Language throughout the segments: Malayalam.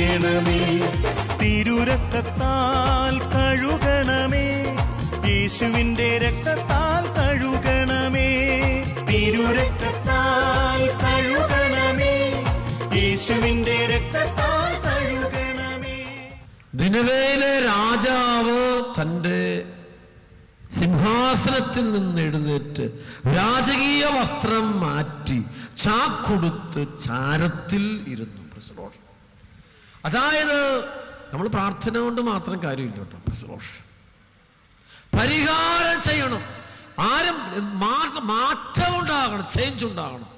വിശുദ്ധീകരിക്കണമേ തിരുരക്തത്താൽ കഴുകണമേ. യേശുവിന്റെ രക്തത്താൽ കഴുകണമേ. തിരുരക്തത്താൽ കഴുകണമേ. യേശുവിന്റെ രക്തത്താൽ കഴുകണമേ. നിലവേലെ രാജാവ് തന്റെ സിംഹാസനത്തിൽ നിന്ന് എഴുന്നേറ്റ് രാജകീയ വസ്ത്രം മാറ്റി ചാക്കൊടുത്ത് ചാരത്തിൽ ഇരുന്നു. പ്രസലോഷ് അതായത് നമ്മൾ പ്രാർത്ഥന കൊണ്ട് മാത്രം കാര്യമില്ല കേട്ടോ പരിഹാരം ചെയ്യണം. ആരും മാറ്റം ഉണ്ടാകണം ചേഞ്ച് ഉണ്ടാകണം.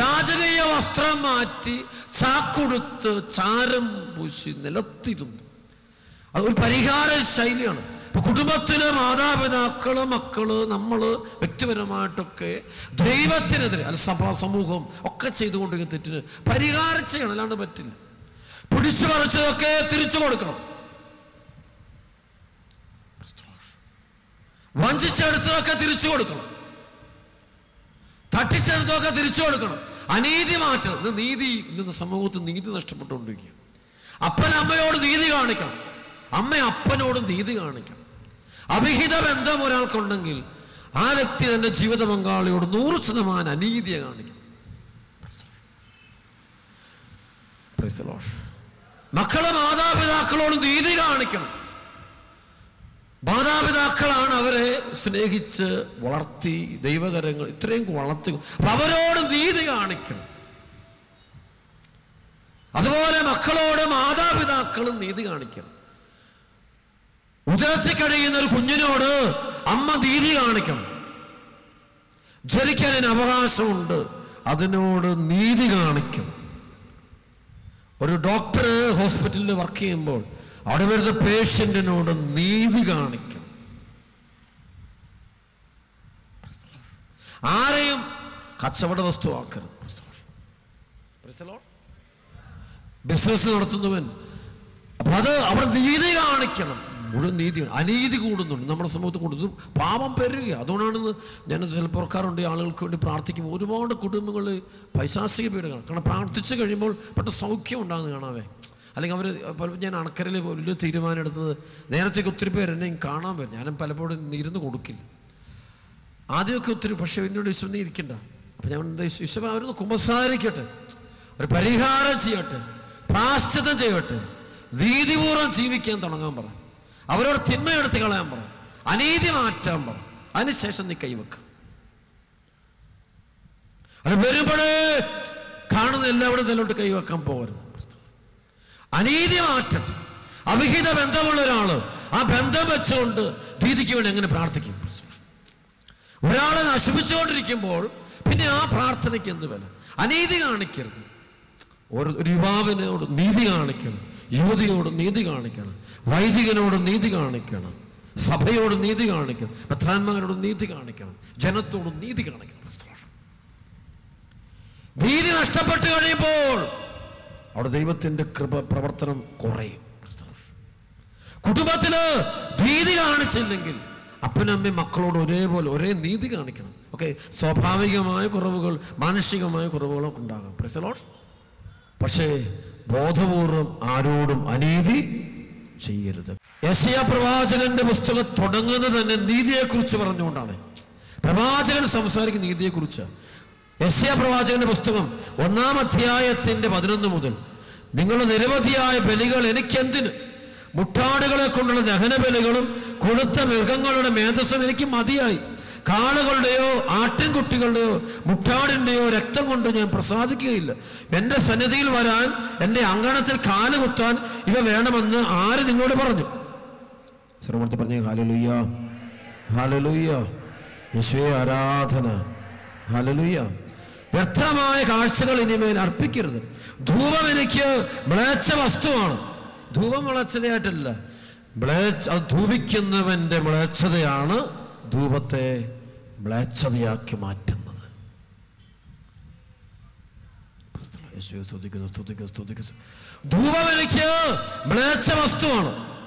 രാജകീയ വസ്ത്രം മാറ്റി ചാക്കൊടുത്ത് ചാരം പൂശി നിലത്തിരുന്നു. അത് ഒരു പരിഹാര ശൈലിയാണ്. കുടുംബത്തിലെ മാതാപിതാക്കൾ മക്കൾ നമ്മൾ വ്യക്തിപരമായിട്ടൊക്കെ ദൈവത്തിനെതിരെ അല്ല സഭ സമൂഹം ഒക്കെ ചെയ്തുകൊണ്ടിരിക്കുന്ന തെറ്റിന് പരിഹാരം ചെയ്യണം അല്ലാണ്ട് പറ്റില്ല. പിടിച്ചു മറിച്ചതൊക്കെ തിരിച്ചു കൊടുക്കണം. വഞ്ചിച്ചെടുത്തതൊക്കെ തിരിച്ചു കൊടുക്കണം. തട്ടിച്ചെടുത്തതൊക്കെ തിരിച്ചു കൊടുക്കണം. അനീതി മാറ്റണം. ഇന്ന് നീതി ഇന്ന് സമൂഹത്തിൽ നീതി നഷ്ടപ്പെട്ടുകൊണ്ടിരിക്കുക അപ്പൻ അമ്മയോട് നീതി കാണിക്കണം. അമ്മ അപ്പനോട് നീതി കാണിക്കണം. അവിഹിത ബന്ധം ഒരാൾക്കുണ്ടെങ്കിൽ ആ വ്യക്തി തന്റെ ജീവിത പങ്കാളിയോട് നൂറ് ശതമാനം അനീതിയെ കാണിക്കണം. മക്കളെ മാതാപിതാക്കളോട് നീതി കാണിക്കണം. മാതാപിതാക്കളാണ് അവരെ സ്നേഹിച്ച് വളർത്തി ദൈവകരങ്ങൾ ഇത്രയും വളർത്തി അവരോട് നീതി കാണിക്കണം. അതുപോലെ മക്കളോട് മാതാപിതാക്കളും നീതി കാണിക്കണം. ഉദരത്തിൽ കഴിയുന്ന ഒരു കുഞ്ഞിനോട് അമ്മ നീതി കാണിക്കണം. ജനിക്കാൻ അവകാശമുണ്ട് അതിനോട് നീതി കാണിക്കണം. ഒരു ഡോക്ടർ ഹോസ്പിറ്റലിൽ വർക്ക് ചെയ്യുമ്പോൾ അവിടെ വരുന്ന പേഷ്യന്റിനോട് നീതി കാണിക്കണം. ആരെയും കച്ചവട വസ്തുവാക്കരുത്. ബിസിനസ് നടത്തുന്നവൻ അപ്പൊ അത് അവിടെ നീതി കാണിക്കണം. മുഴുവൻ നീതി അനീതി കൂടുന്നുണ്ട്. നമ്മുടെ സമൂഹത്തിൽ കൂടുന്നു. പാപം പെരുക അതുകൊണ്ടാണ് ഞാൻ ചിലപ്പോൾ ഓർക്കാറുണ്ട് ആളുകൾക്ക് വേണ്ടി പ്രാർത്ഥിക്കും. ഒരുപാട് കുടുംബങ്ങൾ പൈശാസിക പീഡകളാണ്. കാരണം പ്രാർത്ഥിച്ചു കഴിയുമ്പോൾ പെട്ടെന്ന് സൗഖ്യം ഉണ്ടാകുന്ന കാണാവേ അല്ലെങ്കിൽ അവർ പലപ്പോൾ ഞാൻ അണക്കരയിൽ വലിയ തീരുമാനം എടുത്തത് നേരത്തേക്ക് ഒത്തിരി പേര് എന്നെ കാണാൻ വരും. ഞാനും പലപ്പോഴും ഇരുന്ന് കൊടുക്കില്ല. ആദ്യമൊക്കെ ഒത്തിരി പക്ഷേ എന്നോട് ഈശ്വരൻ നീ ഇരിക്കണ്ട. അപ്പം ഞാൻ ഈശ്വരൻ അവരൊന്ന് കുമ്പസാരിക്കട്ടെ. ഒരു പരിഹാരം ചെയ്യട്ടെ. പ്രാശ്ചിത്തം ചെയ്യട്ടെ. നീതിപൂർവം ജീവിക്കാൻ തുടങ്ങാൻ പറ. അവരോട് തിന്മയെടുത്ത് കളയാൻ പറ അനീതി മാറ്റാൻ പറ അതിനുശേഷം നീ കൈവെക്കും. അത് വരുമ്പോഴേ കാണുന്ന എല്ലാവരും ഇതിലോട്ട് കൈവെക്കാൻ പോകരുത്. അനീതി മാറ്റട്ടെ. അവിഹിത ബന്ധമുള്ള ഒരാൾ ആ ബന്ധം വെച്ചുകൊണ്ട് ഭീതിക്ക് വേണ്ടി എങ്ങനെ പ്രാർത്ഥിക്കും? ഒരാളെ നശിപ്പിച്ചുകൊണ്ടിരിക്കുമ്പോൾ പിന്നെ ആ പ്രാർത്ഥനയ്ക്ക് എന്ത് വില? അനീതി കാണിക്കരുത്. ഒരു യുവാവിനോട് നീതി കാണിക്കണം. യുവതിയോട് നീതി കാണിക്കണം. വൈദികനോട് നീതി കാണിക്കണം. സഭയോട് നീതി കാണിക്കണം. പ്രധാനമന്ത്രിയോട് നീതി കാണിക്കണം. ജനത്തോട് നീതി കാണിക്കണം. നീതി നഷ്ടപ്പെട്ട് കഴിയുമ്പോൾ അവിടെ ദൈവത്തിന്റെ കൃപ പ്രവർത്തനം കുറയും. കുടുംബത്തിൽ ഭീതി കാണിച്ചില്ലെങ്കിൽ അപ്പനമ്മ മക്കളോട് ഒരേപോലെ ഒരേ നീതി കാണിക്കണം. ഓക്കെ സ്വാഭാവികമായ കുറവുകൾ മാനസികമായ കുറവുകളൊക്കെ ഉണ്ടാകാം. പ്രസലോഷ് പക്ഷേ ബോധപൂർവം ആരോടും അനീതി ചെയ്യരുത്. യശയ പ്രവാചകന്റെ പുസ്തകം തുടങ്ങുന്നത് തന്നെ നീതിയെക്കുറിച്ച് പറഞ്ഞുകൊണ്ടാണ്. പ്രവാചകൻ സംസാരിക്കുന്ന നീതിയെക്കുറിച്ച്. യശയ പ്രവാചകന്റെ പുസ്തകം ഒന്നാം അധ്യായത്തിന്റെ പതിനൊന്ന് മുതൽ നിങ്ങളുടെ നിരവധിയായ ബലികൾ എനിക്കെന്തിന്? മുട്ടാടുകളെ കൊണ്ടുള്ള ദഹന ബലികളും കൊളുത്ത മൃഗങ്ങളുടെ മേധസ്സും എനിക്ക് മതിയായി. കാളുകളുടെയോ ആട്ടിൻകുട്ടികളുടെയോ മുട്ടാടിന്റെയോ രക്തം കൊണ്ട് ഞാൻ പ്രസാദിക്കുകയില്ല. എന്റെ സന്നിധിയിൽ വരാൻ എന്റെ അങ്കണത്തിൽ കാൽ കുത്താൻ ഇവ വേണമെന്ന് ആര് നിങ്ങളോട് പറഞ്ഞു? ശ്രമത്തിൽ പറഞ്ഞു ഹാലലുയ്യ ഹാലലുയ്യ യശ്വേ ആരാധന. ഹാലലുയ്യ വ്യർത്ഥമായ കാഴ്ചകൾ ഇനിമേൽ അർപ്പിക്കരുത്. ധൂപം എനിക്ക് മ്ലേച്ഛ വസ്തുവാണ്. ധൂപം വിളച്ചതയായിട്ടല്ല ധൂപിക്കുന്നവന്റെ മ്ലേച്ഛതയാണ് ധൂപത്തെ മ്ലേച്ഛതയാക്കി മാറ്റുന്നത്. സ്തുതിക്കുന്നു. ധൂപം എനിക്ക് മ്ലേച്ഛ വസ്തുവാണ്.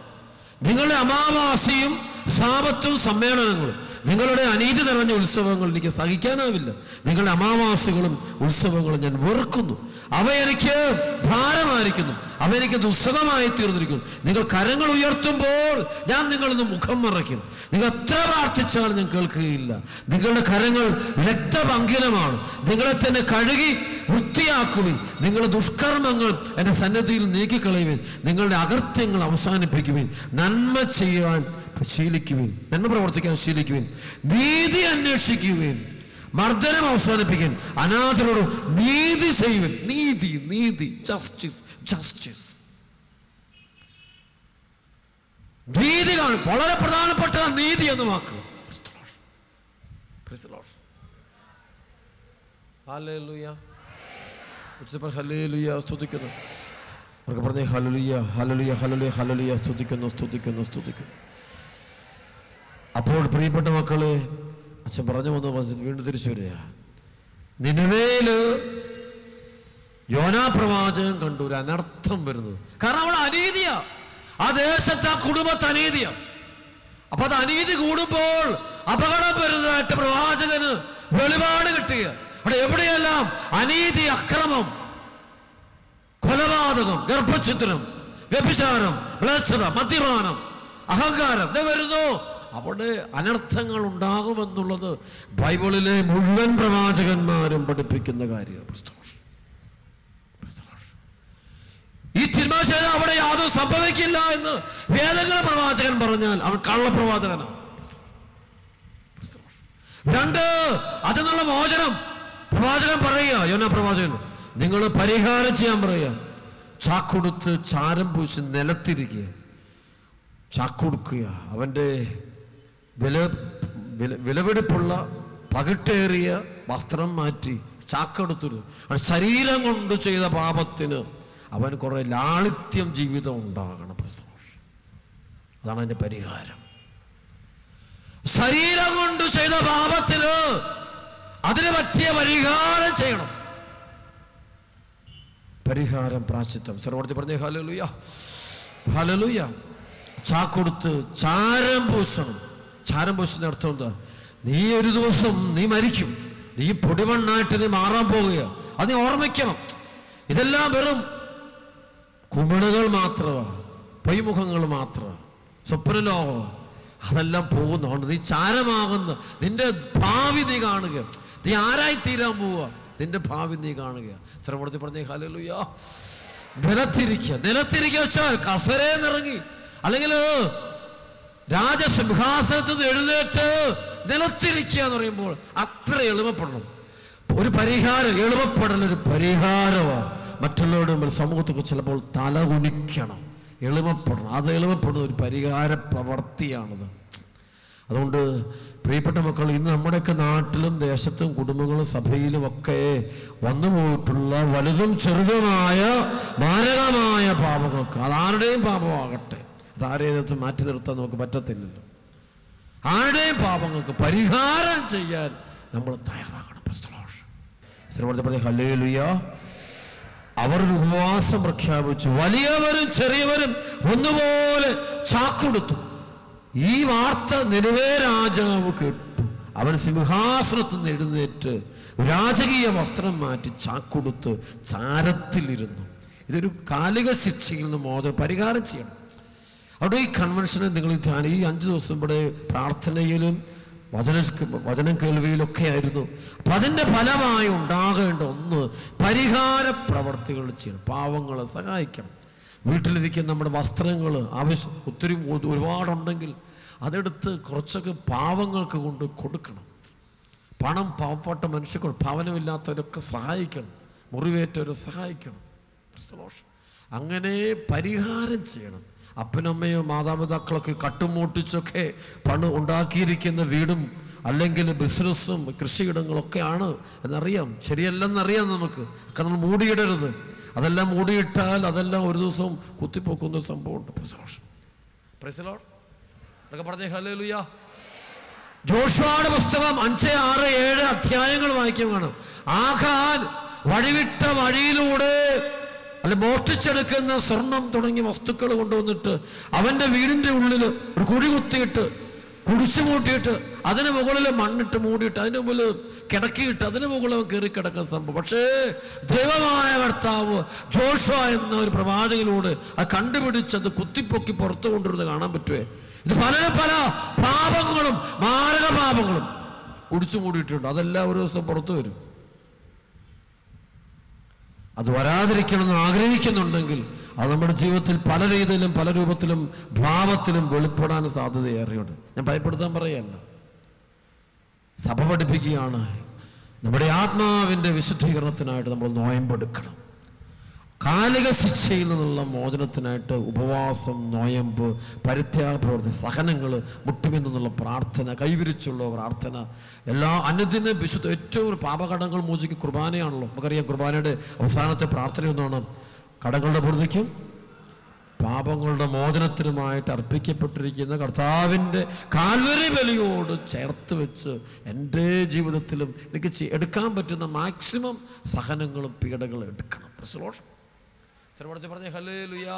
നിങ്ങളുടെ അമാവാസിയും സാപത്തും സമ്മേളനങ്ങളും. നിങ്ങളുടെ അനീതി നിറഞ്ഞ ഉത്സവങ്ങൾ എനിക്ക് സഹിക്കാനാവില്ല. നിങ്ങളുടെ അമാവാസികളും ഉത്സവങ്ങളും ഞാൻ വെറുക്കുന്നു. അവ എനിക്ക് ഭാരമായിരിക്കുന്നു. അവ എനിക്ക് ദുസ്സഹമായി തീർന്നിരിക്കുന്നു. നിങ്ങൾ കരങ്ങൾ ഉയർത്തുമ്പോൾ ഞാൻ നിങ്ങളിന്ന് മുഖം മറയ്ക്കും. നിങ്ങൾ എത്ര പ്രാർത്ഥിച്ചാലും ഞാൻ കേൾക്കുകയില്ല. നിങ്ങളുടെ കരങ്ങൾ രക്തപങ്കിലമാണ്. നിങ്ങളെ തന്നെ കഴുകി വൃത്തിയാക്കുവിൻ. നിങ്ങളുടെ ദുഷ്കർമ്മങ്ങൾ എന്റെ സന്നദ്ധിയിൽ നീക്കിക്കളയുവിൻ. നിങ്ങളുടെ അകൃത്യങ്ങൾ അവസാനിപ്പിക്കുവിൻ. നന്മ ചെയ്യാൻ ശീലിക്കുവിൻ നന്മ പ്രവർത്തിക്കാൻ ശീലിക്കുവിൻ നീതി അന്വേഷിക്കുവിൻ. മർദ്ദനം അവസാനിപ്പിക്കാൻ അനാഥരോട് നീതി ചെയ്യുവിൻ. നീതി നീതി. ജസ്റ്റിസ് ജസ്റ്റിസ് നീതി കാണും. വളരെ പ്രധാനപ്പെട്ട നീതി എന്ന് വാക്ക്. സ്തുതിക്കുന്നു. പറഞ്ഞേ ഹലുലിയ ഹലുലിയ ഹലുലിയ ഹലുലിയ സ്തുതിക്കുന്നു സ്തുതിക്കുന്നു സ്തുതിക്കുന്നു. അപ്പോൾ പ്രിയപ്പെട്ട മക്കളെ അച്ഛൻ പറഞ്ഞു വന്നു മസ്ജിദ് വീണ്ടും തിരിച്ചു വരിക. നിലവേൽ യോനാ പ്രവാചകൻ കണ്ടു ഒരു അനർത്ഥം വരുന്നത്. കാരണം അവൾ അനീതിയാ. ആ ദേശത്ത് ആ കുടുംബത്ത് അനീതിയാ. അപ്പൊ അത് അനീതി കൂടുമ്പോൾ അപകടം വരുന്നതായിട്ട് പ്രവാചകന് വെളിപാട് കിട്ടുക അവിടെ എവിടെയെല്ലാം അനീതി അക്രമം കൊലപാതകം ഗർഭചിത്രം വ്യഭിചാരം മ്ലേച്ഛത മദ്യപാനം അഹങ്കാരം ഇത് വരുന്നു. അവിടെ അനർത്ഥങ്ങൾ ഉണ്ടാകുമെന്നുള്ളത് ബൈബിളിലെ മുഴുവൻ പ്രവാചകന്മാരും പഠിപ്പിക്കുന്ന കാര്യമാണ്. ഈ തിരുമാശ അവിടെ യാതൊരു സംഭവിക്കില്ല എന്ന് വേദങ്ങൾ പ്രവാചകൻ പറഞ്ഞാൽ അവൻ കള്ളപ്രവാചകനാണ്. രണ്ട് അതിനുള്ള മോചനം. പ്രവാചകൻ പറയുക യോന പ്രവാചകൻ നിങ്ങൾ പരിഹാരം ചെയ്യാൻ പറയുക. ചാക്കൊടുത്ത് ചാരം പൂശി നിലത്തിരിക്കുക. ചാക്കൊടുക്കുക. അവന്റെ വില വില വിലവെടുപ്പുള്ള പകിട്ടേറിയ വസ്ത്രം മാറ്റി ചാക്കെടുത്തിരുന്നു. അവൻ ശരീരം കൊണ്ട് ചെയ്ത പാപത്തിന് അവൻ കുറെ ലാളിത്യം ജീവിതം ഉണ്ടാകണം. പ്രസോഷ് അതാണ് അതിന്റെ പരിഹാരം. ശരീരം കൊണ്ട് ചെയ്ത പാപത്തിന് അതിന് പറ്റിയ പരിഹാരം ചെയ്യണം. പരിഹാരം പ്രാശിത്വം സർവോടത്തി പറഞ്ഞേ. ഹലലുയ ഹലലുയ ചാക്കൊടുത്ത് ചാരം പൂശണം. ചാരം പൂശുന്ന അർത്ഥം എന്താ? നീ ഒരു ദിവസം നീ മരിക്കും. നീ പൊടിമണ്ണായിട്ട് നീ മാറാൻ പോവുക അത് നീ ഓർമ്മിക്കണം. ഇതെല്ലാം വെറും കുമിളുകൾ മാത്രമാണ് പൊയ്മുഖങ്ങൾ സ്വപ്ന ലോകമാണ് അതെല്ലാം പോകുന്നതുകൊണ്ട് നീ ചാരമാകുന്ന നിന്റെ ഭാവി നീ കാണുക. നീ ആരായി തീരാൻ പോവുക? നിന്റെ ഭാവി നീ കാണുക. ശ്രമത്തിൽ പറഞ്ഞേ ഹലലുയാ നിലത്തിരിക്കുക. നിലത്തിരിക്കുക വെച്ചാൽ കസരേന്നിറങ്ങി അല്ലെങ്കിൽ രാജസിംഹാസനത്തിൽ നിന്ന് എഴുന്നേറ്റ് നിലത്തിരിക്കുക എന്ന് പറയുമ്പോൾ അത്ര എളുപ്പപ്പെടണം. ഒരു പരിഹാരം എളുപ്പപ്പെടൽ ഒരു പരിഹാരമാണ്. മറ്റുള്ളവരുടെ മുമ്പിൽ സമൂഹത്തൊക്കെ ചിലപ്പോൾ തല കുനിക്കണം. എളുപ്പപ്പെടണം. അത് എളുപ്പപ്പെടുന്ന ഒരു പരിഹാര പ്രവർത്തിയാണത് അതുകൊണ്ട് പ്രിയപ്പെട്ട മക്കൾ ഇന്ന് നമ്മുടെയൊക്കെ നാട്ടിലും ദേശത്തും കുടുംബങ്ങളും സഭയിലും ഒക്കെ വന്നു പോയിട്ടുള്ള വലുതും ചെറുതുമായ മാരകമായ പാപങ്ങൾക്ക് അതാരുടെയും പാപമാകട്ടെ അതാരേതത്ത് മാറ്റി നിർത്താൻ നമുക്ക് പറ്റത്തില്ലല്ലോ. ആരുടെയും പാപങ്ങൾക്ക് പരിഹാരം ചെയ്യാൻ നമ്മൾ തയ്യാറാകണം അവർ ഒരു ഉപവാസം പ്രഖ്യാപിച്ചു. വലിയവരും ചെറിയവരും ഒന്നുപോലെ ചാക്കൊടുത്തു. ഈ വാർത്ത നിലവേ രാജാവ് കേട്ടു. അവൻ സിംഹാസനത്തിൽ നിന്ന് എഴുന്നേറ്റ് രാജകീയ വസ്ത്രം മാറ്റി ചാക്കൊടുത്ത് ചാരത്തിലിരുന്നു. ഇതൊരു കാലിക ശിക്ഷയിൽ നിന്ന് മോചനം പരിഹാരം ചെയ്യണം. അവിടെ ഈ കൺവെൻഷന് നിങ്ങൾ ധ്യാനം ഈ അഞ്ച് ദിവസം ഇവിടെ പ്രാർത്ഥനയിലും വചന വചനം കേൾവിയിലൊക്കെ ആയിരുന്നു അപ്പൊ അതിന്റെ ഫലമായി ഉണ്ടാകേണ്ട ഒന്ന് പരിഹാര പ്രവർത്തികൾ ചെയ്യണം. പാവങ്ങളെ സഹായിക്കണം. വീട്ടിലിരിക്കുന്ന നമ്മുടെ വസ്ത്രങ്ങൾ ആവശ്യം ഒത്തിരി ഒരുപാടുണ്ടെങ്കിൽ അതെടുത്ത് കുറച്ചൊക്കെ പാവങ്ങൾക്ക് കൊണ്ട് കൊടുക്കണം. പണം പാവപ്പെട്ട മനുഷ്യർക്ക് ഭവനമില്ലാത്തവരൊക്കെ സഹായിക്കണം. മുറിവേറ്റവരെ സഹായിക്കണം. അങ്ങനെ പരിഹാരം ചെയ്യണം. അപ്പനമ്മയോ മാതാപിതാക്കളൊക്കെ കട്ടുമൂട്ടിച്ചൊക്കെ പണം ഉണ്ടാക്കിയിരിക്കുന്ന വീടും അല്ലെങ്കിൽ ബിസിനസ്സും കൃഷിയിടങ്ങളൊക്കെയാണ് എന്നറിയാം. ശരിയല്ലെന്നറിയാം നമുക്ക്. ഒക്കെ നമ്മൾ മൂടിയിടരുത്. അതെല്ലാം മൂടിയിട്ടാൽ അതെല്ലാം ഒരു ദിവസം കുത്തിപ്പോക്കുന്ന ഒരു സംഭവമുണ്ട്. പ്രസലോഷൻ പ്രസലോൺ അതൊക്കെ പറഞ്ഞേ ഹലേ ലുയാ ജോഷുവയുടെ പുസ്തകം അഞ്ച് ആറ് ഏഴ് അധ്യായങ്ങൾ വായിക്കുകയാണ് ആഹാൻ വഴിവിട്ട വഴിയിലൂടെ അല്ല മോഷ്ടിച്ചെടുക്കുന്ന സ്വർണം തുടങ്ങിയ വസ്തുക്കൾ കൊണ്ടുവന്നിട്ട് അവന്റെ വീടിന്റെ ഉള്ളിൽ ഒരു കുഴി കുത്തിയിട്ട് കുടിച്ചു മൂട്ടിയിട്ട് അതിന് മുകളിൽ മണ്ണിട്ട് മൂടിയിട്ട് അതിന് മുകളിൽ കിടക്കിയിട്ട് അതിന് മുകളിൽ കയറി കിടക്കുന്ന സംഭവം. പക്ഷേ ദൈവമായ കർത്താവ് ജോഷ എന്ന ഒരു പ്രവാചകനോട് അത് കണ്ടുപിടിച്ചത് കുത്തിപ്പൊക്കി പുറത്തു കൊണ്ടുവരുന്നത് കാണാൻ പറ്റുമേ ഇത് പല പല പാപങ്ങളും മാരക പാപങ്ങളും കുടിച്ചു മൂടിയിട്ടുണ്ട്. അതെല്ലാം ഒരു ദിവസം പുറത്തു വരും. അത് വരാതിരിക്കണമെന്ന് ആഗ്രഹിക്കുന്നുണ്ടെങ്കിൽ അത് നമ്മുടെ ജീവിതത്തിൽ പല രീതിയിലും പല രൂപത്തിലും ഭാവത്തിലും വെളിപ്പെടാൻ സാധ്യത ഏറെയുണ്ട് ഞാൻ ഭയപ്പെടുത്താൻ പറയല്ല. സഭ പഠിപ്പിക്കുകയാണ്. നമ്മുടെ ആത്മാവിന്റെ വിശുദ്ധീകരണത്തിനായിട്ട് നമ്മൾ നോയമ്പെടുക്കണം. കാലിക ശിക്ഷയിൽ നിന്നുള്ള മോചനത്തിനായിട്ട് ഉപവാസം നോയമ്പ് പരിത്യാഗ പ്രവർത്തി സഹനങ്ങൾ മുട്ടുമിൽ നിന്നുള്ള പ്രാർത്ഥന കൈവിരിച്ചുള്ള പ്രാർത്ഥന എല്ലാ അനുദിന വിശുദ്ധ ഏറ്റവും ഒരു പാപകടങ്ങൾ മോചിക്കും കുർബാനയാണല്ലോ. നമുക്കറിയാം കുർബാനയുടെ അവസാനത്തെ പ്രാർത്ഥന ഒന്നാണ്. കടങ്ങളുടെ പൂർത്തിക്കും പാപങ്ങളുടെ മോചനത്തിനുമായിട്ട് അർപ്പിക്കപ്പെട്ടിരിക്കുന്ന കർത്താവിന്റെ കാൽവരി ബലിയോട് ചേർത്ത് വെച്ച് എന്റെ ജീവിതത്തിലും എനിക്ക് എടുക്കാൻ പറ്റുന്ന മാക്സിമം സഹനങ്ങളും പീഡകളും എടുക്കണം. പ്രസലോഷം. ചെറുപടത്തിൽ പറഞ്ഞ ഹലേ ലുയാ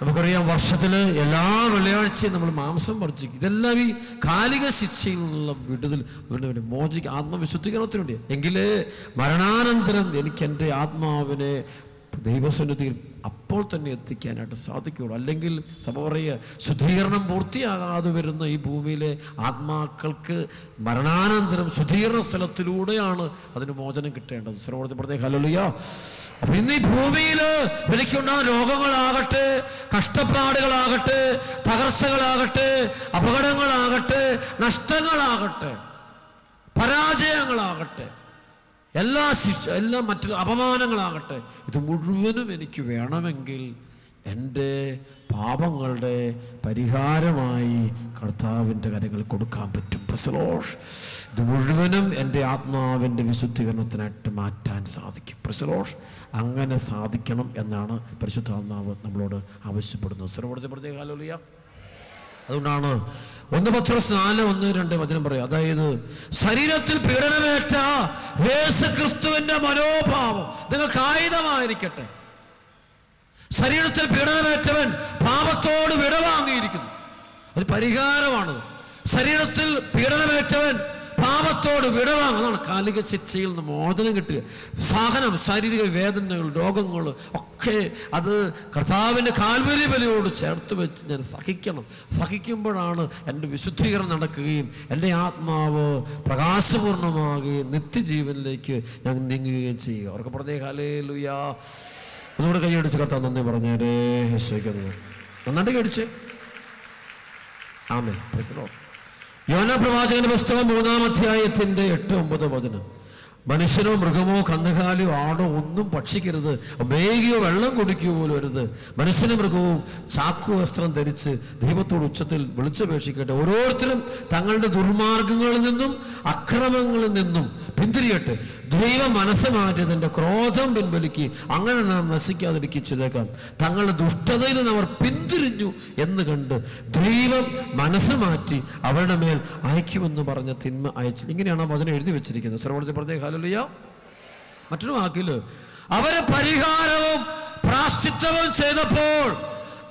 നമുക്കറിയാം വർഷത്തിൽ എല്ലാ വെള്ളിയാഴ്ചയും നമ്മൾ മാംസം വർജിക്കും ഇതെല്ലാം ഈ കാലിക ശിക്ഷയിൽ നിന്നുള്ള വിടുതൽ. അവരുടെ വേണ്ടി മോചിക്ക് ആത്മവിശുദ്ധീകരണത്തിന് എങ്കിലേ മരണാനന്തരം എനിക്ക് എന്റെ ആത്മാവിനെ ദൈവസന്നിധിയിൽ അപ്പോൾ തന്നെ എത്തിക്കാനായിട്ട് സാധിക്കുകയുള്ളൂ. അല്ലെങ്കിൽ സഭ പറയുക ശുദ്ധീകരണം പൂർത്തിയാകാതെ വരുന്ന ഈ ഭൂമിയിലെ ആത്മാക്കൾക്ക് മരണാനന്തരം ശുദ്ധീകരണ സ്ഥലത്തിലൂടെയാണ് അതിന് മോചനം കിട്ടേണ്ടത്. സർവോടത്തി പ്രത്യേക ഹലോലിയോ അപ്പൊ ഇന്ന് ഈ ഭൂമിയിൽ വിലയ്ക്കുണ്ടാകുന്ന രോഗങ്ങളാകട്ടെ കഷ്ടപ്പാടുകളാകട്ടെ തകർച്ചകളാകട്ടെ അപകടങ്ങളാകട്ടെ നഷ്ടങ്ങളാകട്ടെ പരാജയങ്ങളാകട്ടെ എല്ലാ ശിക്ഷ എല്ലാ മറ്റു അപമാനങ്ങളാകട്ടെ ഇത് മുഴുവനും എനിക്ക് വേണമെങ്കിൽ എന്റെ പാപങ്ങളുടെ പരിഹാരമായി കർത്താവിന്റെ കരങ്ങൾ കൊടുക്കാൻ പറ്റും. പ്രസലോഷ് ഇത് മുഴുവനും എന്റെ ആത്മാവിന്റെ വിശുദ്ധീകരണത്തിനായിട്ട് മാറ്റാൻ സാധിക്കും. പ്രസലോഷ് അങ്ങനെ സാധിക്കണം എന്നാണ് പരിശുദ്ധാത്മാവ് നമ്മളോട് ആവശ്യപ്പെടുന്നത്. സർവോടത്തെ കാലോലിയ അതുകൊണ്ടാണ് ഒന്ന് പത്ര നാല് ഒന്ന് രണ്ട് വചനം പറയും അതായത് ശരീരത്തിൽ പീഡനമേറ്റ യേശു ക്രിസ്തുവിന്റെ മനോഭാവം നിങ്ങൾക്ക് ആയുധമായിരിക്കട്ടെ. ശരീരത്തിൽ പീഡനമേറ്റവൻ പാപത്തോട് വിടവാങ്ങിയിരിക്കുന്നു. അത് പരിഹാരമാണ് ശരീരത്തിൽ പീഡനമേറ്റവൻ പാപത്തോട് വിടവാങ്ങുന്നതാണ് കാലിക ശിക്ഷയിൽ നിന്ന് മോചനം കിട്ടുക. സഹനം ശാരീരിക വേദനകൾ രോഗങ്ങൾ ഒക്കെ അത് കർത്താവിന്റെ കാൽവരി ബലിയോട് ചേർത്ത് വെച്ച് ഞാൻ സഹിക്കണം. സഹിക്കുമ്പോഴാണ് എന്റെ വിശുദ്ധീകരണം നടക്കുകയും എന്റെ ആത്മാവ് പ്രകാശപൂർണമാകുകയും നിത്യജീവനിലേക്ക് ഞാൻ നീങ്ങുകയും ചെയ്യുക. അവർക്ക് പറഞ്ഞേ കാലേ ലുയാ ഒന്നുകൂടെ കൈയടിച്ച് കർത്താൻ നന്ദി പറഞ്ഞേരേ യേശോയ്ക്കുന്നത് നന്നായിട്ട് കേടിച്ച് ആമേ പ്രൈസ് ലോർഡ്. യോന പ്രവാചകന്റെ പുസ്തകം മൂന്നാം അധ്യായത്തിന്റെ എട്ട് ഒമ്പത് വചനം. മനുഷ്യനോ മൃഗമോ കന്നുകാലിയോ ആടോ ഒന്നും ഭക്ഷിക്കരുത്. മേഘിയോ വെള്ളം കുടിക്കുകയോ പോലും വരുത് മനുഷ്യനും മൃഗവും ചാക്കു വസ്ത്രം ധരിച്ച് ദൈവത്തോട് ഉച്ചത്തിൽ വിളിച്ചപേക്ഷിക്കട്ടെ. ഓരോരുത്തരും തങ്ങളുടെ ദുർമാർഗങ്ങളിൽ നിന്നും അക്രമങ്ങളിൽ നിന്നും പിന്തിരിയട്ടെ. ദൈവം മനസ്സ് മാറ്റിയതിന്റെ ക്രോധം പിൻവലിക്ക്. അങ്ങനെ നാം നശിക്കാതിരിക്കുക ചെയ്തേക്കാം. തങ്ങളുടെ ദുഷ്ടതയിൽ നിന്ന് അവർ പിന്തിരിഞ്ഞു എന്ന് കണ്ട് ദൈവം മനസ്സ് മാറ്റി അവരുടെ മേൽ അയക്കുമെന്ന് പറഞ്ഞ തിന്മ അയച്ചു. ഇങ്ങനെയാണ് വചനം എഴുതി വെച്ചിരിക്കുന്നത്. ശ്രവണത്തിൽ പറഞ്ഞ ഹാലലിയ മറ്റൊരു വാക്കിൽ അവരെ പരിഹാരവും പ്രാശ്ചിത്തവും ചെയ്തപ്പോൾ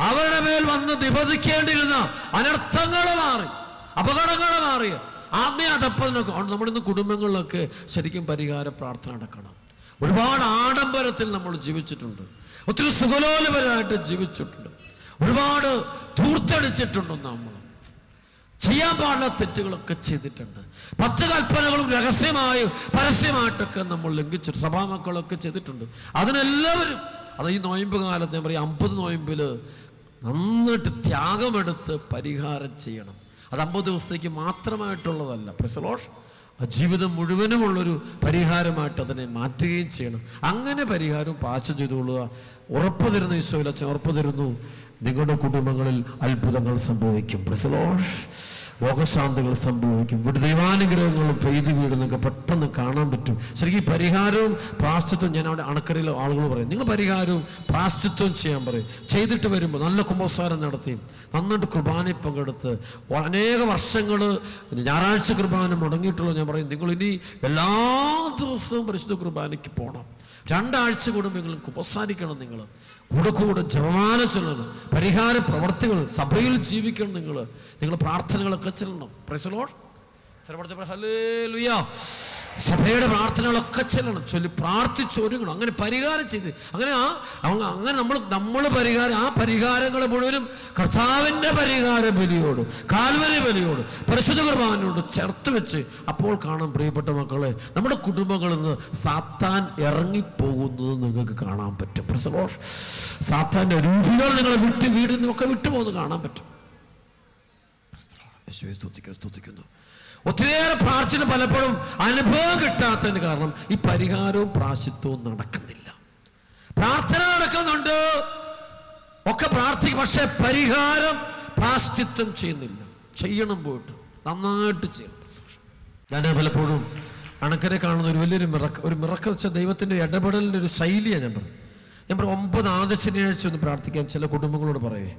അവരുടെ മേൽ വന്ന് നിബന്ധിക്കേണ്ടിയിരുന്ന അനർത്ഥങ്ങൾ മാറി അപകടങ്ങൾ മാറി. ആത്മീയ അതപ്പതിനൊക്കെ നമ്മുടെ ഇന്ന് കുടുംബങ്ങളിലൊക്കെ ശരിക്കും പരിഹാര പ്രാർത്ഥന നടക്കണം. ഒരുപാട് ആഡംബരത്തിൽ നമ്മൾ ജീവിച്ചിട്ടുണ്ട്. ഒത്തിരി സുഖലോലപരമായിട്ട് ജീവിച്ചിട്ടുണ്ട്. ഒരുപാട് ധൂർത്തടിച്ചിട്ടുണ്ട് നമ്മൾ. ചെയ്യാൻ പാടുള്ള തെറ്റുകളൊക്കെ ചെയ്തിട്ടുണ്ട്. പത്ത് കൽപ്പനകളും രഹസ്യമായി പരസ്യമായിട്ടൊക്കെ നമ്മൾ ലംഘിച്ചിട്ട് സഭാമക്കളൊക്കെ ചെയ്തിട്ടുണ്ട്. അതിനെല്ലാവരും അത് ഈ നോയമ്പ് കാലത്ത് ഞാൻ പറയും അമ്പത് നോയമ്പിൽ നന്നായിട്ട് ത്യാഗമെടുത്ത് പരിഹാരം ചെയ്യണം. അത് അമ്പത് ദിവസത്തേക്ക് മാത്രമായിട്ടുള്ളതല്ല പ്രസലോഷ് ജീവിതം മുഴുവനുമുള്ളൊരു പരിഹാരമായിട്ട് അതിനെ മാറ്റുകയും ചെയ്യണം. അങ്ങനെ പരിഹാരം പാചകം ചെയ്തുകൊള്ളുക. ഉറപ്പ് തരുന്ന ഈശോയിൽ അച്ഛൻ ഉറപ്പ് തരുന്നു. നിങ്ങളുടെ കുടുംബങ്ങളിൽ അത്ഭുതങ്ങൾ സംഭവിക്കും. പ്രസലോഷ് രോഗശാന്തികൾ സംഭവിക്കും. ഇവിടെ ദൈവാനുഗ്രഹങ്ങളും പെയ്തു വീട് നിങ്ങൾക്ക് പെട്ടെന്ന് കാണാൻ പറ്റും. ശരിക്കും പരിഹാരവും പ്രാശ്ചിത്വം ഞാൻ അവിടെ അണക്കരയിലെ ആളുകൾ പറയും. നിങ്ങൾ പരിഹാരവും പ്രാശ്ചിത്വം ചെയ്യാൻ പറയും. ചെയ്തിട്ട് വരുമ്പോൾ നല്ല കുമ്പസാരം നടത്തി. നന്നായിട്ട് കുർബാനയിൽ പങ്കെടുത്ത്. അനേക വർഷങ്ങൾ ഞായറാഴ്ച കുർബാന മുടങ്ങിയിട്ടുള്ള ഞാൻ പറയും. നിങ്ങൾ ഇനി എല്ലാ ദിവസവും പരിശുദ്ധ കുർബാനയ്ക്ക് പോകണം രണ്ടാഴ്ച കൂടുമ്പോൾ നിങ്ങൾ കുമ്പസാരിക്കണം നിങ്ങൾ. കൂടെ കൂടെ ജപമാന ചൊല്ലണം പരിഹാര പ്രവർത്തികൾ സഭയിൽ ജീവിക്കണം നിങ്ങൾ നിങ്ങൾ പ്രാർത്ഥനകളൊക്കെ ചെല്ലണം. പ്രൈസലോൾ സഭയുടെ പ്രാർത്ഥനകളൊക്കെ ചെല്ലണം. ചൊല്ലി പ്രാർത്ഥിച്ചൊരുങ്ങണം അങ്ങനെ പരിഹാരം ചെയ്ത്. അങ്ങനെ ആ അങ്ങ- അങ്ങനെ നമ്മൾ നമ്മൾ പരിഹാരം ആ പരിഹാരങ്ങൾ മുഴുവനും കർത്താവിന്റെ പരിഹാര ബലിയോട് കാൽവരി ബലിയോട് പരിശുദ്ധ കുർബാനോട് ചേർത്ത് വെച്ച് അപ്പോൾ കാണാം പ്രിയപ്പെട്ട മക്കളെ നമ്മുടെ കുടുംബങ്ങളിൽ നിന്ന് സാത്താൻ ഇറങ്ങിപ്പോകുന്നത് നിങ്ങൾക്ക് കാണാൻ പറ്റും. പ്രസവോഷ് സാത്താന്റെ രൂപികൾ നിങ്ങളെ വിട്ട് വീടിൽ നിന്നൊക്കെ വിട്ടുപോകുന്നത് കാണാൻ പറ്റും. സ്തുതിക്കുന്നു. ഒത്തിരിയേറെ പ്രാർത്ഥന പലപ്പോഴും അനുഭവം കിട്ടാത്തതിന് കാരണം ഈ പരിഹാരവും പ്രാശിത്വവും നടക്കുന്നില്ല. പ്രാർത്ഥന നടക്കുന്നുണ്ട്. ഒക്കെ പ്രാർത്ഥിക്കും പക്ഷെ പരിഹാരം പ്രാശ്ചിത്വം ചെയ്യുന്നില്ല. ചെയ്യണം പോയിട്ട്. നന്നായിട്ട് ചെയ്യണം. ഞാൻ പലപ്പോഴും അണക്കരെ കാണുന്ന ഒരു വലിയൊരു മിറക്ക ഒരു മിറക്ക വെച്ച ദൈവത്തിന്റെ ഇടപെടലിന്റെ ഒരു ശൈലിയാണ് ഞാൻ പറഞ്ഞത്. ഞാൻ പറയും ഒമ്പത് ആദ്യ ശനിയാഴ്ച ഒന്ന് പ്രാർത്ഥിക്കാൻ ചില കുടുംബങ്ങളോട് പറയുവേ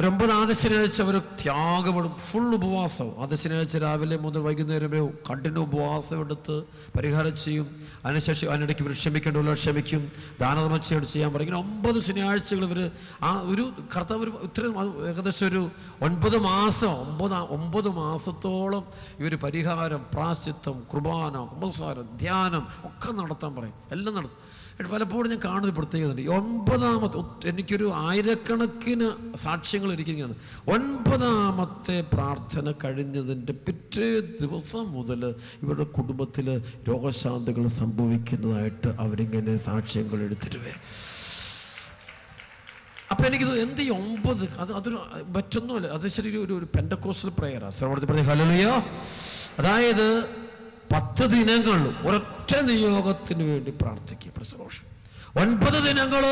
ഒരു ആദ്യ ശനിയാഴ്ച അവർ ത്യാഗപ്പെടും. ഫുൾ ഉപവാസം. ആദ്യ ശനിയാഴ്ച രാവിലെ മുതൽ വൈകുന്നേരം വരെ കഠിന ഉപവാസം എടുത്ത് പരിഹാരം ചെയ്യും. അതിനുശേഷം അതിനിടയ്ക്ക് ഇവർ ക്ഷമിക്കേണ്ടവർ ക്ഷമിക്കും. ദാനധർമ്മം ചെയ്യാൻ പറയും. ഇങ്ങനെ ഒമ്പത് ശനിയാഴ്ചകൾ ഇവർ ആ ഒരു കർത്താവ് ഒരു ഇത്രയും ഏകദേശം ഒരു ഒൻപത് മാസം ഒമ്പത് ഒമ്പത് മാസത്തോളം ഇവർ പരിഹാരം പ്രാശ്ചിത്വം കുർബാന കുമ്പസാരം ധ്യാനം ഒക്കെ നടത്താൻ പറയും. എല്ലാം നടത്തും. പലപ്പോഴും ഞാൻ കാണുന്ന പ്രത്യേകതയുണ്ട്. ഒൻപതാമത്തെ എനിക്കൊരു ആയിരക്കണക്കിന് സാക്ഷ്യങ്ങൾ ഇരിക്കുന്നതാണ് ഒൻപതാമത്തെ പ്രാർത്ഥന കഴിഞ്ഞതിന്റെ പിറ്റേ ദിവസം മുതൽ ഇവരുടെ കുടുംബത്തിൽ രോഗശാന്തികൾ സംഭവിക്കുന്നതായിട്ട് അവരിങ്ങനെ സാക്ഷ്യങ്ങൾ എടുത്തിരുവേ. അപ്പോൾ എനിക്ക് എന്ത് ഈ ഒമ്പത്? അത് അതൊരു മറ്റൊന്നുമല്ല. അത് ശരി ഒരു ഒരു പെൻഡക്കോസ്റ്റൽ പ്രേയറാണ് ശ്രവണത്തിൽ പറഞ്ഞു ഹലോ അതായത് പത്ത് ദിനങ്ങൾ ഒരൊറ്റ നിയോഗത്തിന് വേണ്ടി പ്രാർത്ഥിക്കുക പ്രസവോഷം ഒൻപത് ദിനങ്ങൾ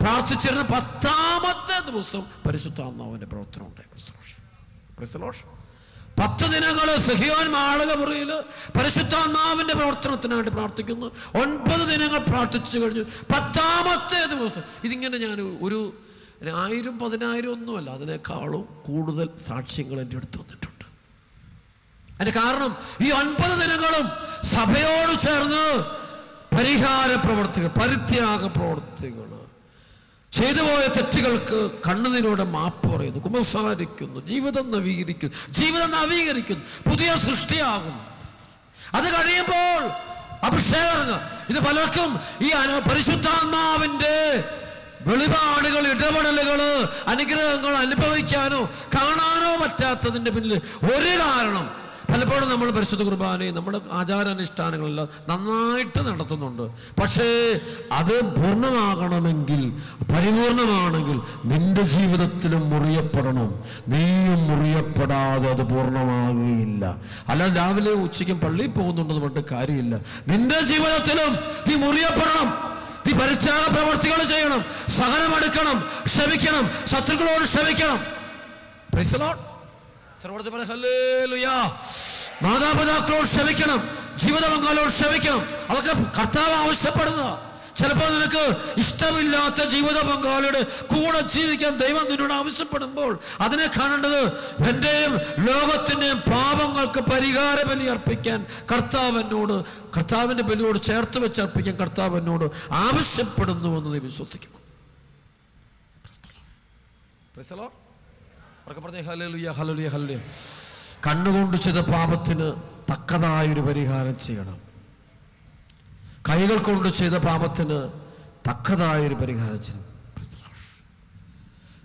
പ്രാർത്ഥിച്ചിരുന്ന പത്താമത്തെ ദിവസം പരിശുദ്ധാത്മാവിന്റെ പ്രവർത്തനം ഉണ്ടായി പ്രസവോഷം പ്രസവോഷം പത്ത് ദിനങ്ങൾ സഹിയോൻ മാളക മുറിയിൽ പരിശുദ്ധാത്മാവിന്റെ പ്രവർത്തനത്തിനായിട്ട് പ്രാർത്ഥിക്കുന്നു. ഒൻപത് ദിനങ്ങൾ പ്രാർത്ഥിച്ചു കഴിഞ്ഞു. പത്താമത്തെ ദിവസം. ഇതിങ്ങനെ ഞാൻ ഒരു ആയിരം പതിനായിരം ഒന്നുമല്ല അതിനേക്കാളും കൂടുതൽ സാക്ഷ്യങ്ങൾ എന്റെ അടുത്ത് വന്നിട്ടുണ്ട്. അതിന് കാരണം ഈ ഒൻപത് ദിനങ്ങളും സഭയോട് ചേർന്ന് പരിഹാര പ്രവർത്തികൾ പരിത്യാഗ പ്രവർത്തികൾ. ചെയ്തുപോയ തെറ്റുകൾക്ക് കണ്ണുനീരോടെ മാപ്പ് പറയുന്നു. കുമ്പസാരിക്കുന്നു. ജീവിതം നവീകരിക്കുന്നു. ജീവിതം നവീകരിക്കുന്നു. പുതിയ സൃഷ്ടിയാകുന്നു. അത് കഴിയുമ്പോൾ അഭിഷേകം ഇത് പലർക്കും ഈ പരിശുദ്ധാത്മാവിന്റെ വെളിപാടുകൾ ഇടപെടലുകൾ അനുഗ്രഹങ്ങൾ അനുഭവിക്കാനോ കാണാനോ പറ്റാത്തതിന്റെ പിന്നിൽ ഒരു കാരണം പലപ്പോഴും നമ്മൾ പരിശുദ്ധ കുർബാനയും നമ്മുടെ ആചാരാനുഷ്ഠാനങ്ങളെല്ലാം നന്നായിട്ട് നടത്തുന്നുണ്ട്. പക്ഷേ അത് പൂർണമാകണമെങ്കിൽ പരിപൂർണമാണെങ്കിൽ നിന്റെ ജീവിതത്തിലും മുറിയപ്പെടണം. നീയും മുറിയപ്പെടാതെ അത് പൂർണമാകുകയില്ല. അല്ല രാവിലെ ഉച്ചയ്ക്കും പള്ളിയിൽ പോകുന്നുണ്ടെന്ന് പറഞ്ഞിട്ട് കാര്യമില്ല. നിന്റെ ജീവിതത്തിലും നീ മുറിയപ്പെടണം. നീ പരിത്യാഗ പ്രവർത്തികൾ ചെയ്യണം. സഹനമെടുക്കണം. ക്ഷമിക്കണം. ശത്രുക്കളോട് ക്ഷമിക്കണം. Praise മാതാപിതാക്കളോട് ക്ഷമിക്കണം. ജീവിത പങ്കാളിയോട് ക്ഷമിക്കണം. അതൊക്കെ കർത്താവ് ആവശ്യപ്പെടുന്ന. ചിലപ്പോൾ നിനക്ക് ഇഷ്ടമില്ലാത്ത ജീവിത പങ്കാളിയുടെ കൂടെ ജീവിക്കാൻ ദൈവം നിന്നോട് ആവശ്യപ്പെടുമ്പോൾ അതിനെ കാണേണ്ടത് എന്റെയും ലോകത്തിന്റെയും പാപങ്ങൾക്ക് പരിഹാര ബലി അർപ്പിക്കാൻ കർത്താവ് എന്നോട് കർത്താവിന്റെ ബലിയോട് ചേർത്ത് വെച്ച് അർപ്പിക്കാൻ കർത്താവ് എന്നോട് ആവശ്യപ്പെടുന്നുവെന്ന് നീ വിശ്വസിക്കണം Lord. കണ്ണുകൊണ്ട് ചെയ്ത പാപത്തിന് തക്കതായൊരു പരിഹാരം ചെയ്യണം. കൈകൾ കൊണ്ട് ചെയ്ത പാപത്തിന് തക്കതായൊരു പരിഹാരം ചെയ്യണം.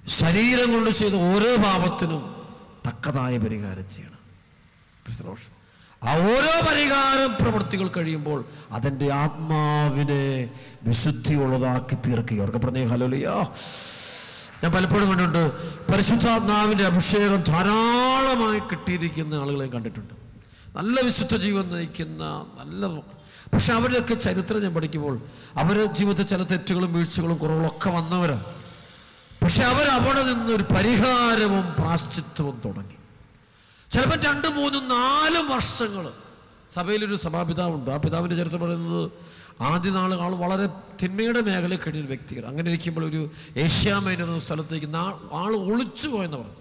ശരീരം കൊണ്ട് ചെയ്ത ഓരോ പാപത്തിനും തക്കതായ പരിഹാരം ചെയ്യണം. ആ ഓരോ പരിഹാരം പ്രവൃത്തികൾ കഴിയുമ്പോൾ അതിന്റെ ആത്മാവിനെ വിശുദ്ധിയുള്ളതാക്കി തീർക്കുക. അവർക്ക് പറഞ്ഞേ ഹലോലിയോ ഞാൻ പലപ്പോഴും കണ്ടിട്ടുണ്ട് പരിശുദ്ധാത്മാവിന്റെ അഭിഷേകം ധാരാളമായി കിട്ടിയിരിക്കുന്ന ആളുകളെ കണ്ടിട്ടുണ്ട്. നല്ല വിശുദ്ധ ജീവൻ നയിക്കുന്ന നല്ല പക്ഷെ അവരുടെയൊക്കെ ചരിത്രം ഞാൻ പഠിക്കുമ്പോൾ അവരുടെ ജീവിതത്തിൽ ചില തെറ്റുകളും വീഴ്ചകളും കുറവുകളൊക്കെ വന്നവരാണ് പക്ഷെ അവരവിടെ നിന്നൊരു പരിഹാരവും കുറവുകളും തുടങ്ങി. ചിലപ്പോൾ രണ്ട് മൂന്നും നാലും വർഷങ്ങൾ സഭയിലൊരു സഭാപിതാവുണ്ട്. ആ പിതാവിന്റെ ചരിത്രം പറയുന്നത് ആദ്യ നാൾ ആൾ വളരെ തിന്മയുടെ മേഖലയിൽ കഴിഞ്ഞ ഒരു വ്യക്തികൾ അങ്ങനെ ഇരിക്കുമ്പോൾ ഒരു ഏഷ്യാമൈൻ എന്ന സ്ഥലത്തേക്ക് ആൾ ഒളിച്ചു പോയെന്ന് പറഞ്ഞു.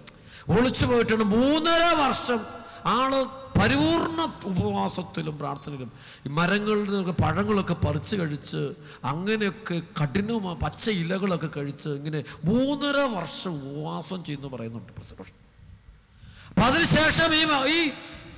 ഒളിച്ചു പോയിട്ടാണ് മൂന്നര വർഷം ആൾ പരിപൂർണ ഉപവാസത്തിലും പ്രാർത്ഥനയിലും ഈ മരങ്ങളിൽ നിന്നൊക്കെ പഴങ്ങളൊക്കെ പറിച്ച് കഴിച്ച് അങ്ങനെയൊക്കെ കഠിനമായ പച്ച ഇലകളൊക്കെ കഴിച്ച് ഇങ്ങനെ മൂന്നര വർഷം ഉപവാസം ചെയ്യുന്നു പറയുന്നുണ്ട് പ്രസിഡന്റ് അപ്പം അതിനുശേഷം ഈ ഈ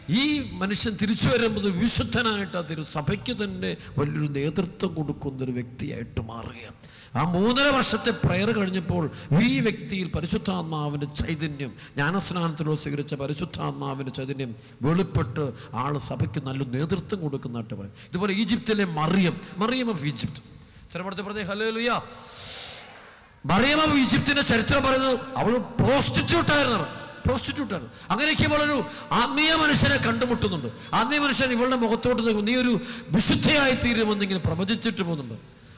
ഈ മനുഷ്യൻ തിരിച്ചു വരുമ്പോൾ വിശുദ്ധനായിട്ട് അതൊരു തിരു സഭയ്ക്ക് തന്നെ വലിയൊരു നേതൃത്വം കൊടുക്കുന്ന ഒരു വ്യക്തിയായിട്ട് മാറുകയാണ്. ആ മൂന്നര വർഷത്തെ പ്രയർ കഴിഞ്ഞപ്പോൾ ഈ വ്യക്തിയിൽ പരിശുദ്ധാത്മാവിന്റെ ചൈതന്യം ജ്ഞാനസ്നാനത്തിലൂടെ സ്വീകരിച്ച പരിശുദ്ധാത്മാവിന്റെ ചൈതന്യം വെളിപ്പെട്ട് ആൾ സഭയ്ക്ക് നല്ല നേതൃത്വം കൊടുക്കുന്നതായിട്ട് പറയും. ഇതുപോലെ ഈജിപ്തിലെ മറിയം മറിയം ഓഫ് ഈജിപ്ത്. സ്ഥലപ്പെടുത്തി പറഞ്ഞേ ഹലോ ലുയാ മറിയം ഓഫ് ഈജിപ്തിന്റെ ചരിത്രം പറയുന്നത് അവൾ പ്രോസ്റ്റിറ്റ്യൂട്ട് ആയിരുന്നു പ്രോസ്റ്റിറ്റ്യൂട്ട് ആണ്. അങ്ങനെയൊക്കെ ഒരു ആത്മീയ മനുഷ്യനെ കണ്ടുമുട്ടുന്നുണ്ട്. ആത്മീയ മനുഷ്യൻ ഇവളുടെ മുഖത്തോട്ട് നീ ഒരു വിശുദ്ധയായി തീരുമെന്ന് ഇങ്ങനെ പ്രവചിച്ചിട്ട് പോകുന്നുണ്ട്.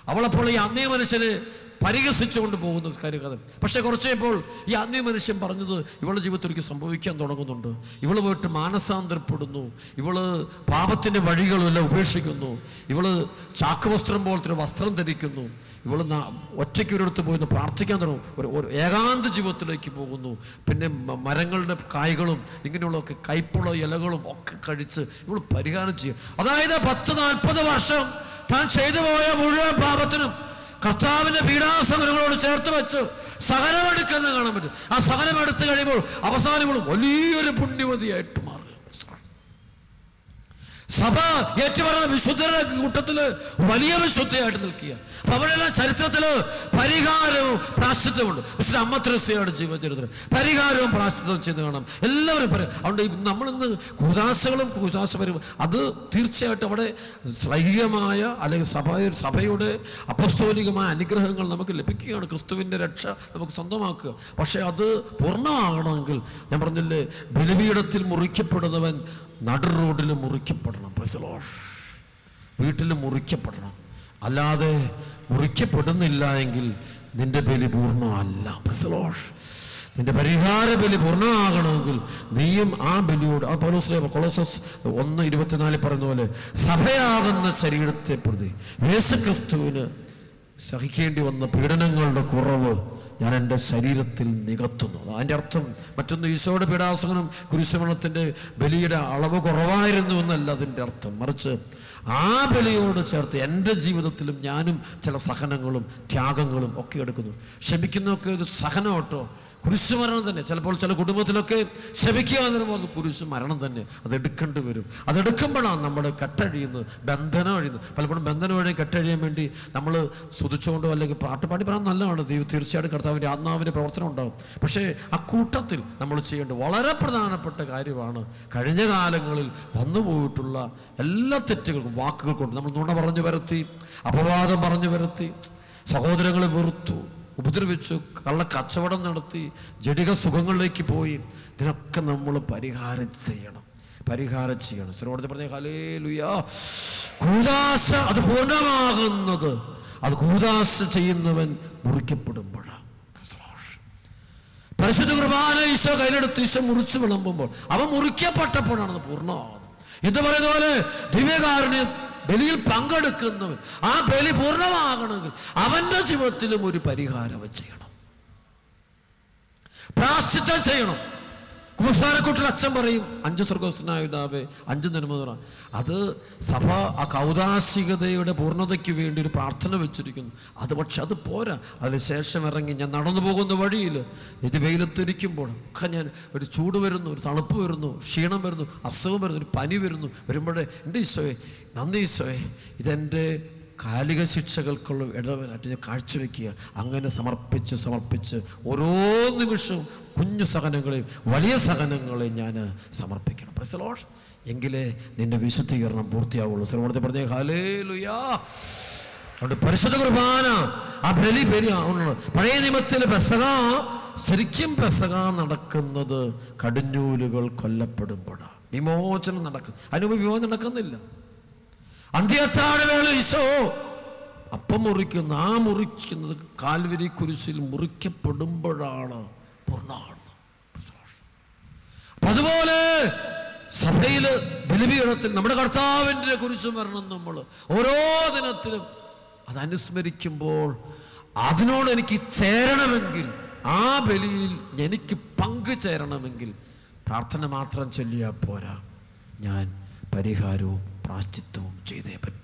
അവളപ്പോൾ ഈ ആത്മീയ മനുഷ്യനെ പരിഹസിച്ചുകൊണ്ട് പോകുന്ന കാര്യം കഥ. പക്ഷെ കുറച്ച് കഴിയുമ്പോൾ ഈ ആത്മീയ മനുഷ്യൻ പറഞ്ഞത് ഇവളുടെ ജീവിതത്തിലേക്ക് സംഭവിക്കാൻ തുടങ്ങുന്നുണ്ട്. ഇവൾ പോയിട്ട് മാനസാന്തരപ്പെടുന്നു. ഇവൾ പാപത്തിന്റെ വഴികളെല്ലാം ഉപേക്ഷിക്കുന്നു. ഇവൾ ചാക്കുവസ്ത്രം പോലത്തെ വസ്ത്രം ധരിക്കുന്നു. ഇവൾ ഒറ്റയ്ക്ക് ഒരിടത്ത് പോയി പ്രാർത്ഥിക്കാൻ തുടങ്ങും. ഒരു ഒരു ഏകാന്ത ജീവിതത്തിലേക്ക് പോകുന്നു. പിന്നെ മരങ്ങളുടെ കായ്കളും ഇങ്ങനെയുള്ളൊക്കെ കയ്പുള്ള ഇലകളും ഒക്കെ കഴിച്ച് ഇവൾ പരിഹാരം ചെയ്യും. അതായത് പത്ത് നാൽപ്പത് വർഷം താൻ ചെയ്തു പോയ മുഴുവൻ പാപത്തിനും കർത്താവിന്റെ പീഡാസകരങ്ങളോട് ചേർത്ത് വെച്ച് സഹനമെടുക്കുന്നത് കാണാൻ പറ്റും. ആ സഹനം എടുത്തു കഴിയുമ്പോൾ അവസാനം ഇവൾ വലിയൊരു പുണ്യവതിയായിട്ട് സഭ ഏറ്റുപറഞ്ഞ വിശുദ്ധരുടെ കൂട്ടത്തിൽ വലിയ വിശുദ്ധയായിട്ട് നിൽക്കുക. അപ്പൊ അവിടെയുള്ള ചരിത്രത്തിൽ പരിഹാരവും പ്രാശ്ചിത്വമുണ്ട് വിശുദ്ധ അമ്മ ത്രേസ്യയുടെ ജീവചരിത്രം പരിഹാരവും പ്രാശ്ചിത്വം ചെയ്ത് കാണാം. എല്ലാവരും പറയും അതുകൊണ്ട് നമ്മളിന്ന് കുദാശകളും കുദാശപരും അത് തീർച്ചയായിട്ടും അവിടെ ശ്ലൈഹികമായ അല്ലെങ്കിൽ സഭ സഭയുടെ അപസ്തോലികമായ അനുഗ്രഹങ്ങൾ നമുക്ക് ലഭിക്കുകയാണ്. ക്രിസ്തുവിന്റെ രക്ഷ നമുക്ക് സ്വന്തമാക്കുക. പക്ഷേ അത് പൂർണമാകണമെങ്കിൽ ഞാൻ പറഞ്ഞില്ലേ ബലിപീഠത്തിൽ മുറിക്കപ്പെടുന്നവൻ നടു റോഡിൽ മുറിക്കപ്പെടണം പ്രസലോഷ് വീട്ടിൽ മുറിക്കപ്പെടണം. അല്ലാതെ മുറിക്കപ്പെടുന്നില്ല എങ്കിൽ നിന്റെ ബലി പൂർണമല്ല. പ്രസലോഷ് നിന്റെ പരിഹാര ബലി പൂർണമാകണമെങ്കിൽ നീയും ആ ബലിയോട് ആ പൗലോസ്ലേ കൊളോസസ് ഒന്ന് ഇരുപത്തിനാലിൽ പറയുന്ന പോലെ സഭയാകുന്ന ശരീരത്തെ പ്രതി യേശുക്രിസ്തുവിന് സഹിക്കേണ്ടി വന്ന പീഡനങ്ങളുടെ കുറവ് ഞാൻ എന്റെ ശരീരത്തിൽ നികത്തുന്നു. അതിന്റെ അർത്ഥം മറ്റൊന്ന് ഈശോയുടെ പീഡാസകനും കുരിശുമരണത്തിന്റെ ബലിയുടെ അളവ് കുറവായിരുന്നു എന്നല്ല അതിന്റെ അർത്ഥം. മറിച്ച് ആ ബലിയോട് ചേർത്ത് എന്റെ ജീവിതത്തിലും ഞാനും ചില സഹനങ്ങളും ത്യാഗങ്ങളും ഒക്കെ എടുക്കുന്നു. ക്ഷമിക്കുന്നതൊക്കെ ഒരു സഹനം കേട്ടോ. കുരിശ് മരണം തന്നെ. ചിലപ്പോൾ ചില കുടുംബത്തിലൊക്കെ ശവിക്കുക എന്ന് പറയുമ്പോൾ അത് കുരിശ് മരണം തന്നെ. അത് എടുക്കേണ്ടി വരും. അതെടുക്കുമ്പോഴാണ് നമ്മുടെ കെട്ടഴിയുന്നത്. ബന്ധനം അഴിയുന്നത്. പലപ്പോഴും ബന്ധനം വഴി കെട്ടഴിയാൻ വേണ്ടി നമ്മൾ സ്തുതിച്ചുകൊണ്ടോ അല്ലെങ്കിൽ പാട്ട് പാടി പറയാൻ നല്ലതാണ്. ദൈവം തീർച്ചയായിട്ടും കർത്താവിന്റെ ആത്മാവിന്റെ പ്രവർത്തനം ഉണ്ടാകും പക്ഷേ ആ കൂട്ടത്തിൽ നമ്മൾ ചെയ്യേണ്ട വളരെ പ്രധാനപ്പെട്ട കാര്യമാണ് കഴിഞ്ഞ കാലങ്ങളിൽ വന്നുപോയിട്ടുള്ള എല്ലാ തെറ്റുകൾക്കും വാക്കുകൾ കൊണ്ട് നമ്മൾ നുണ പറഞ്ഞു വരുത്തി അപവാദം പറഞ്ഞു വരുത്തി സഹോദരങ്ങളെ വെറുത്തു ഉപദ്രവിച്ചു കള്ള കച്ചവടം നടത്തി ജടിക സുഖങ്ങളിലേക്ക് പോയി. ഇതിനൊക്കെ നമ്മൾ പരിഹാരം ചെയ്യണം. പരിഹാരം ചെയ്യണം. ശ്രീനോടത്തെ പറഞ്ഞ ഹലേ ലുയാ കൂതാശ അത് പൂർണമാകുന്നത്. അത് കൂതാശ ചെയ്യുന്നവൻ മുറിക്കപ്പെടുമ്പോഴാണ് പരിശുദ്ധ കുർബാന ഈശോ കയ്യിലെടുത്ത് ഈശോ മുറിച്ചു വിളമ്പുമ്പോൾ അവൻ മുറിക്കപ്പെട്ടപ്പോഴാണ് പൂർണമാകുന്നത്. എന്ന് പറയുന്ന പോലെ? ദിവ്യകാരുണ്യം ബലിയിൽ പങ്കെടുക്കുന്നവൻ ആ ബലി പൂർണമാകണമെങ്കിൽ അവന്റെ ജീവിതത്തിലും ഒരു പരിഹാരം ചെയ്യണം. പ്രാശ്ചിത്തം ചെയ്യണം. കുമ്പസാരക്കൂട്ടിൽ അച്ഛൻ പറയും അഞ്ച് സ്വർഗസ്നായുധാവേ അഞ്ച് നന്മ അത് സഭ ആ കൗതാശികതയുടെ പൂർണതയ്ക്ക് വേണ്ടി ഒരു പ്രാർത്ഥന വെച്ചിരിക്കുന്നു. അത് പക്ഷെ അത് പോരാ. അതിനുശേഷം ഇറങ്ങി ഞാൻ നടന്നു പോകുന്ന വഴിയിൽ ഇത് വെയിലത്തിരിക്കുമ്പോൾ ഒക്കെ ഞാൻ ഒരു ചൂട് വരുന്നു ഒരു തണുപ്പ് വരുന്നു ക്ഷീണം വരുന്നു അസുഖം വരുന്നു ഒരു പനി വരുന്നു. വരുമ്പോഴേ എന്റെ ഈശോയെ നന്ദി ഈശോയെ ഇതെന്റെ കാലിക ശിക്ഷകൾക്കുള്ള ഇടവനായിട്ട് കാഴ്ചവെക്കുക. അങ്ങനെ സമർപ്പിച്ച് സമർപ്പിച്ച് ഓരോ നിമിഷവും കുഞ്ഞു സഹനങ്ങളെയും വലിയ സഹനങ്ങളെയും ഞാൻ സമർപ്പിക്കണം. പ്രസലോഷ് എങ്കിലേ നിന്റെ വിശുദ്ധീകരണം പൂർത്തിയാവുള്ളൂ. സ്ഥലത്തെ പറഞ്ഞേ ഹാലേ ലുയാ അതുകൊണ്ട് പരിശുദ്ധ കുർബാന ആ ബലി ബലി ആവുന്നത് പഴയ നിയമത്തിലെ പെസക ശരിക്കും പെസക നടക്കുന്നത് കടിഞ്ഞൂലുകൾ കൊല്ലപ്പെടുമ്പോഴാണ്. വിമോചനം നടക്കും. അതിനുമ്പ് വിമോചനം നടക്കുന്നില്ല. അന്ത്യത്താഴ വേള ഈശോ? അപ്പം മുറിക്കുന്ന. ആ മുറിക്കുന്നത് കാൽവരി കുരിശിൽ മുറിക്കപ്പെടുമ്പോഴാണ് അപ്പൊ അതുപോലെ സഭയിൽ ബലിപീഠത്തിൽ നമ്മുടെ കർത്താവിന്റെ കുരിശ് വരണം നമ്മൾ. ഓരോ ദിനത്തിലും അത് അനുസ്മരിക്കുമ്പോൾ അതിനോട് എനിക്ക് ചേരണമെങ്കിൽ ആ ബലിയിൽ എനിക്ക് പങ്കു ചേരണമെങ്കിൽ പ്രാർത്ഥന മാത്രം ചൊല്ലിയാൽ പോരാ. ഞാൻ പരിഹാരവും പ്രാശ്ചിത്വവും ചെയ്തേ പറ്റൂ.